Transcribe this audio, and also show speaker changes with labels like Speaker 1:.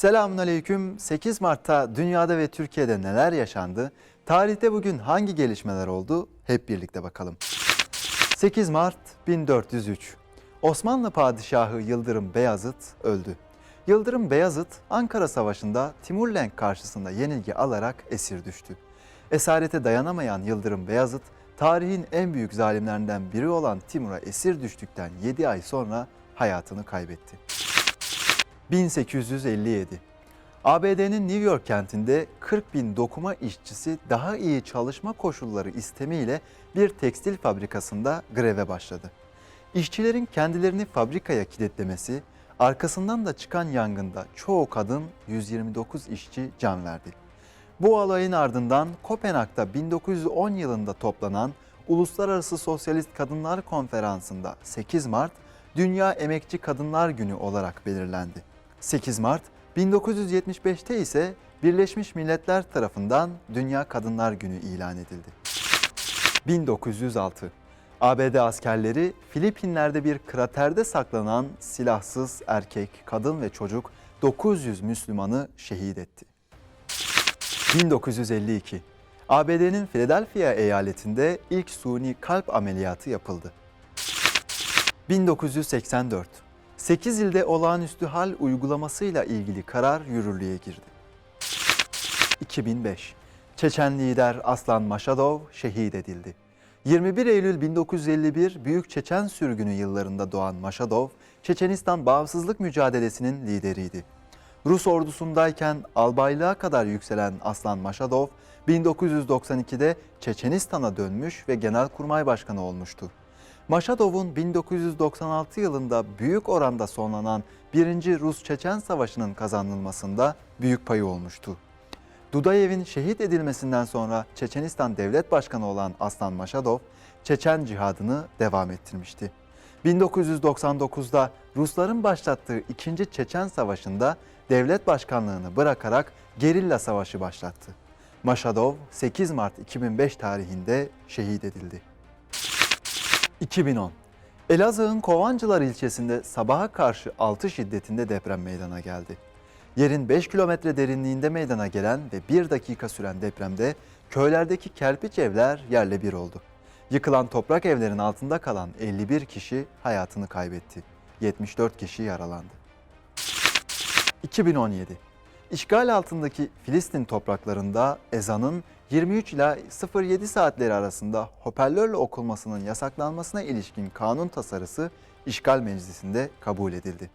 Speaker 1: Selamünaleyküm. 8 Mart'ta dünyada ve Türkiye'de neler yaşandı? Tarihte bugün hangi gelişmeler oldu? Hep birlikte bakalım. 8 Mart 1403. Osmanlı Padişahı Yıldırım Beyazıt öldü. Yıldırım Beyazıt Ankara Savaşı'nda Timurlenk karşısında yenilgi alarak esir düştü. Esarete dayanamayan Yıldırım Beyazıt, tarihin en büyük zalimlerinden biri olan Timur'a esir düştükten 7 ay sonra hayatını kaybetti. 1857 ABD'nin New York kentinde 40 bin dokuma işçisi daha iyi çalışma koşulları istemiyle bir tekstil fabrikasında greve başladı. İşçilerin kendilerini fabrikaya kilitlemesi, arkasından da çıkan yangında çoğu kadın 129 işçi can verdi. Bu olayın ardından Kopenhag'da 1910 yılında toplanan Uluslararası Sosyalist Kadınlar Konferansı'nda 8 Mart Dünya Emekçi Kadınlar Günü olarak belirlendi. 8 Mart 1975'te ise Birleşmiş Milletler tarafından Dünya Kadınlar Günü ilan edildi. 1906 ABD askerleri Filipinler'de bir kraterde saklanan silahsız erkek, kadın ve çocuk 900 Müslümanı şehit etti. 1952 ABD'nin Philadelphia eyaletinde ilk suni kalp ameliyatı yapıldı. 1984 8 ilde olağanüstü hal uygulamasıyla ilgili karar yürürlüğe girdi. 2005 Çeçen lider Aslan Maşadov şehit edildi. 21 Eylül 1951 Büyük Çeçen sürgünü yıllarında doğan Maşadov, Çeçenistan bağımsızlık mücadelesinin lideriydi. Rus ordusundayken albaylığa kadar yükselen Aslan Maşadov, 1992'de Çeçenistan'a dönmüş ve Genelkurmay Başkanı olmuştu. Maşadov'un 1996 yılında büyük oranda sonlanan 1. Rus-Çeçen Savaşı'nın kazanılmasında büyük payı olmuştu. Dudayev'in şehit edilmesinden sonra Çeçenistan Devlet Başkanı olan Aslan Maşadov, Çeçen cihadını devam ettirmişti. 1999'da Rusların başlattığı 2. Çeçen Savaşı'nda devlet başkanlığını bırakarak gerilla savaşı başlattı. Maşadov 8 Mart 2005 tarihinde şehit edildi. 2010 Elazığ'ın Kovancılar ilçesinde sabaha karşı 6 şiddetinde deprem meydana geldi. Yerin 5 kilometre derinliğinde meydana gelen ve 1 dakika süren depremde köylerdeki kerpiç evler yerle bir oldu. Yıkılan toprak evlerin altında kalan 51 kişi hayatını kaybetti. 74 kişi yaralandı. 2017 İşgal altındaki Filistin topraklarında ezanın 23 ila 07 saatleri arasında hoparlörle okunmasının yasaklanmasına ilişkin kanun tasarısı İşgal Meclisi'nde kabul edildi.